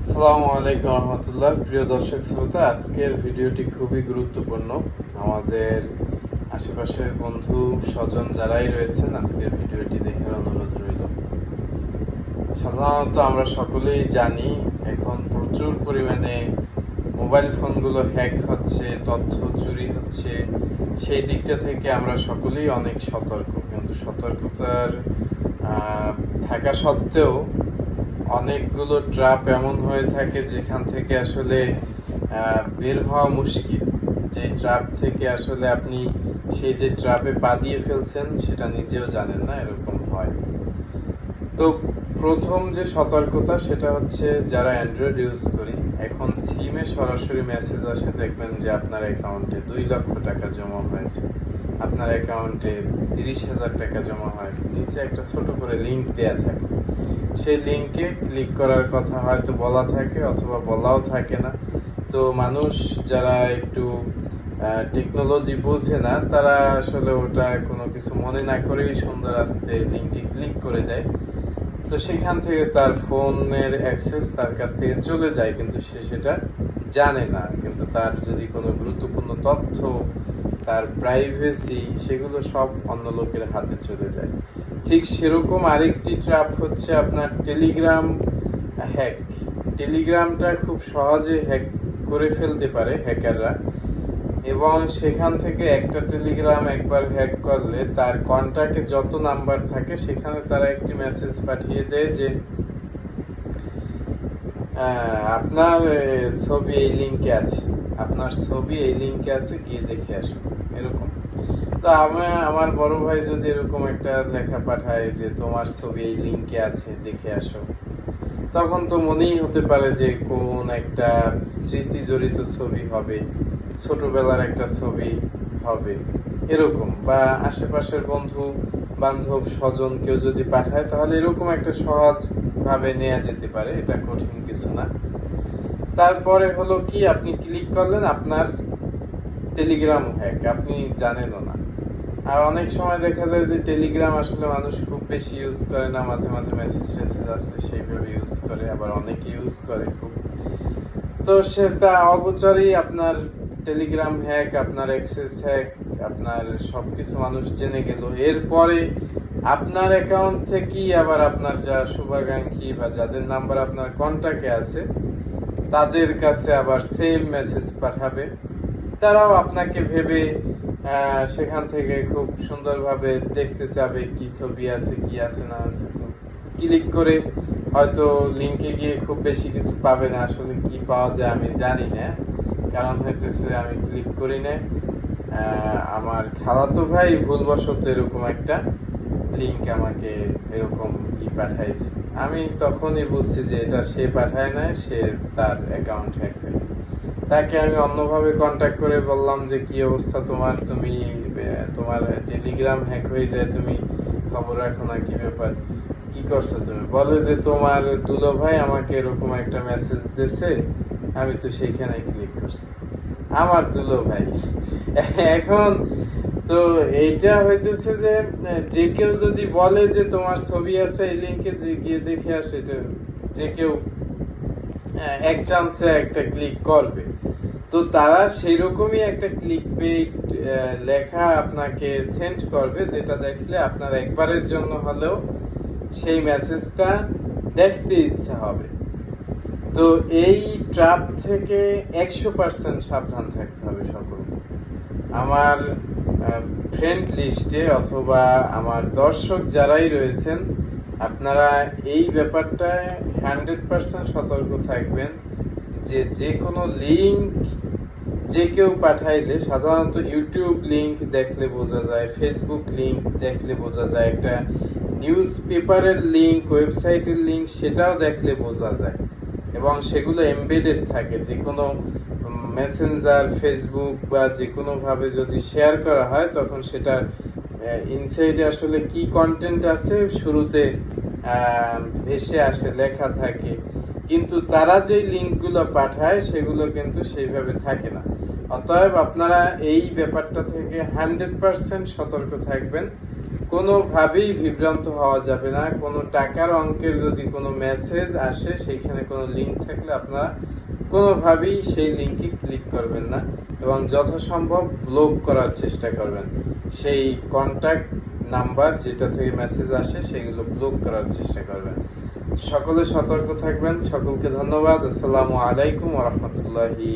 আসসালামু আলাইকুম রহমতুল্লাহ। প্রিয় দর্শক শ্রোতা, আজকের ভিডিওটি খুবই গুরুত্বপূর্ণ। আমাদের আশেপাশের বন্ধু, স্বজন যারাই রয়েছেন, আজকের ভিডিওটি দেখার অনুরোধ রইল। সাধারণত আমরা সকলেই জানি, এখন প্রচুর পরিমাণে মোবাইল ফোনগুলো হ্যাক হচ্ছে, তথ্য চুরি হচ্ছে। সেই দিকটা থেকে আমরা সকলেই অনেক সতর্ক। কিন্তু সতর্কতার থাকা সত্ত্বেও অনেকগুলো ট্রাপ এমন হয়ে থাকে যেখান থেকে আসলে বের হওয়া মুশকিল। যে ট্রাপ থেকে আসলে আপনি সেই যে ট্রাপে পা দিয়ে ফেলছেন, সেটা নিজেও জানেন না, এরকম হয়। তো প্রথম যে সতর্কতা, সেটা হচ্ছে যারা অ্যান্ড্রয়েড ইউজ করি, এখন সিমে সরাসরি মেসেজ আসে, দেখবেন যে আপনার অ্যাকাউন্টে দুই লক্ষ টাকা জমা হয়েছে। আপনার অ্যাকাউন্টে তিরিশ হাজার টাকা জমা হয়েছে। নিচে একটা ছোট করে লিঙ্ক দেয়া থাকে। সেই লিঙ্কে ক্লিক করার কথা হয়তো বলা থাকে অথবা বলাও থাকে না। তো মানুষ যারা একটু টেকনোলজি বোঝে না, তারা আসলে ওটা কোনো কিছু মনে না করেই সুন্দর আস্তে লিঙ্কে ক্লিক করে দেয়। তো সেখান থেকে তার ফোনের অ্যাক্সেস তার কাছ থেকে চলে যায়, কিন্তু সে সেটা জানে না। কিন্তু তার যদি কোনো গুরুত্বপূর্ণ তথ্য, তার প্রাইভেসি সেগুলো সব অন্য লোকের হাতে চলে যায়। ঠিক সেরকম আরেকটি ট্র্যাপ হচ্ছে আপনার টেলিগ্রাম হ্যাক টেলিগ্রামটা খুব সহজে হ্যাক করে ফেলতে পারে হ্যাকাররা এবং সেখান থেকে একটা টেলিগ্রাম একবার হ্যাক করলে তার কন্ট্যাক্টে যত নাম্বার থাকে, সেখানে তারা একটি মেসেজ পাঠিয়ে দেয় যে আপনার ছবি এই লিঙ্কে আছে। আপনার ছবি এই লিঙ্কে আছে, গিয়ে দেখে আসুন, এরকম। তো আমি, আমার বড় ভাই যদি এরকম একটা লেখা পাঠায় যে তোমার ছবি এই লিঙ্কে আছে, দেখে আসো। তখন তো মনেই হতে পারে যে কোন একটা স্মৃতি জড়িত ছবি হবে, ছোটবেলার একটা ছবি হবে, এরকম। বা আশেপাশের বন্ধু, বান্ধব, স্বজন কেউ যদি পাঠায়, তাহলে এরকম একটা সহজ ভাবে নেওয়া যেতে পারে, এটা কঠিন কিছু না। তারপরে হলো কি, আপনি ক্লিক করলেন আপনার টেলিগ্রাম হ্যাক আপনি জানেনও না। আর অনেক সময় দেখা যায় যে টেলিগ্রাম আসলে মানুষ খুব বেশি ইউজ করে না, মাঝে মাঝে মেসেজ টেসেজ আসলে সেইভাবে ইউজ করে, আবার অনেকে ইউজ করে খুব। তো সেটা অগোচরেই আপনার টেলিগ্রাম হ্যাক আপনার অ্যাক্সেস হ্যাক আপনার সবকিছু মানুষ জেনে গেল। এরপরে আপনার অ্যাকাউন্ট থেকেই আবার আপনার যা শুভাকাঙ্ক্ষী বা যাদের নাম্বার আপনার কন্ট্যাক্টে আছে তাদের কাছে আবার সেম মেসেজ পাঠাবে। তারাও আপনাকে ভেবে সেখান থেকে খুব সুন্দরভাবে দেখতে চাবে কি ছবি আছে, কি আছে, না আছে। তো ক্লিক করে হয়তো লিংকে গিয়ে খুব বেশি কিছু পাবে না। আসলে কি পাওয়া যায় আমি জানি না। কারণ হইতেছে আমি ক্লিক করি না। আমার খালাতো ভাই ভুলবশত এরকম একটা লিংক আমাকে এরকম ই পাঠাইছে। আমি তখনই বুঝছি যে এটা সে পাঠায় না সে তার অ্যাকাউন্ট হ্যাক হয়েছে। তাকে আমি অন্যভাবে কন্ট্যাক্ট করে বললাম যে, কি অবস্থা তোমার? তুমি তোমার টেলিগ্রাম হ্যাক হয়ে যায়, তুমি খবর রাখো না, কি ব্যাপার? কি করছ তুমি? বলে যে, তোমার দুলো ভাই আমাকে এরকম একটা মেসেজ দিয়েছে, আমি তো সেইখানে ক্লিক করছি। আমার দুলো ভাই। এখন তো এইটা হইতেছে যে যে কেউ যদি বলে যে তোমার ছবি আছে, এই লিঙ্কে গিয়ে দেখে আসে, এটা যে কেউ এক চান্সে একটা ক্লিক করবে। তো তারা সেই রকমই একটা ক্লিক পেড লেখা আপনাকে সেন্ড করবে, যেটা দেখলে আপনার একবারের জন্য হলেও সেই মেসেজটা দেখতে ইচ্ছা হবে। তো এই ট্রাপ থেকে একশো পার্সেন্ট সাবধান থাকতে হবে সকলকে। আমার ফ্রেন্ড লিস্টে অথবা আমার দর্শক যারাই রয়েছেন, আপনারা এই ব্যাপারটায় হান্ড্রেড পার্সেন্ট সতর্ক থাকবেন যে যে কোনো লিঙ্ক যে কেউ পাঠাইলে সাধারণত ইউটিউব লিঙ্ক দেখলে বোঝা যায় ফেসবুক লিঙ্ক দেখলে বোঝা যায়, একটা নিউজ পেপারের লিঙ্ক ওয়েবসাইটের লিঙ্ক সেটাও দেখলে বোঝা যায় এবং সেগুলো এমবেডেড থাকে। যে কোনো মেসেঞ্জার ফেসবুক বা যে কোনোভাবে যদি শেয়ার করা হয়, তখন সেটার ইনসাইডে আসলে কি কন্টেন্ট আছে, শুরুতে ভেসে আসে, লেখা থাকে। কিন্তু তারা যেই লিঙ্কগুলো পাঠায়, সেগুলো কিন্তু সেইভাবে থাকে না। অতএব আপনারা এই ব্যাপারটা থেকে হান্ড্রেড পার্সেন্ট সতর্ক থাকবেন। কোনোভাবেই বিভ্রান্ত হওয়া যাবে না। কোনো টাকার অঙ্কের যদি কোনো মেসেজ আসে সেইখানে কোনো লিঙ্ক থাকলে আপনারা কোনোভাবেই সেই লিঙ্কে ক্লিক করবেন না এবং যথাসম্ভব ব্লক করার চেষ্টা করবেন। সেই কন্ট্যাক্ট নাম্বার যেটা থেকে মেসেজ আসে সেগুলো ব্লক করার চেষ্টা করবেন। সকলে সতর্ক থাকবেন। সকলকে ধন্যবাদ। আসসালামু আলাইকুম রহমতুল্লাহি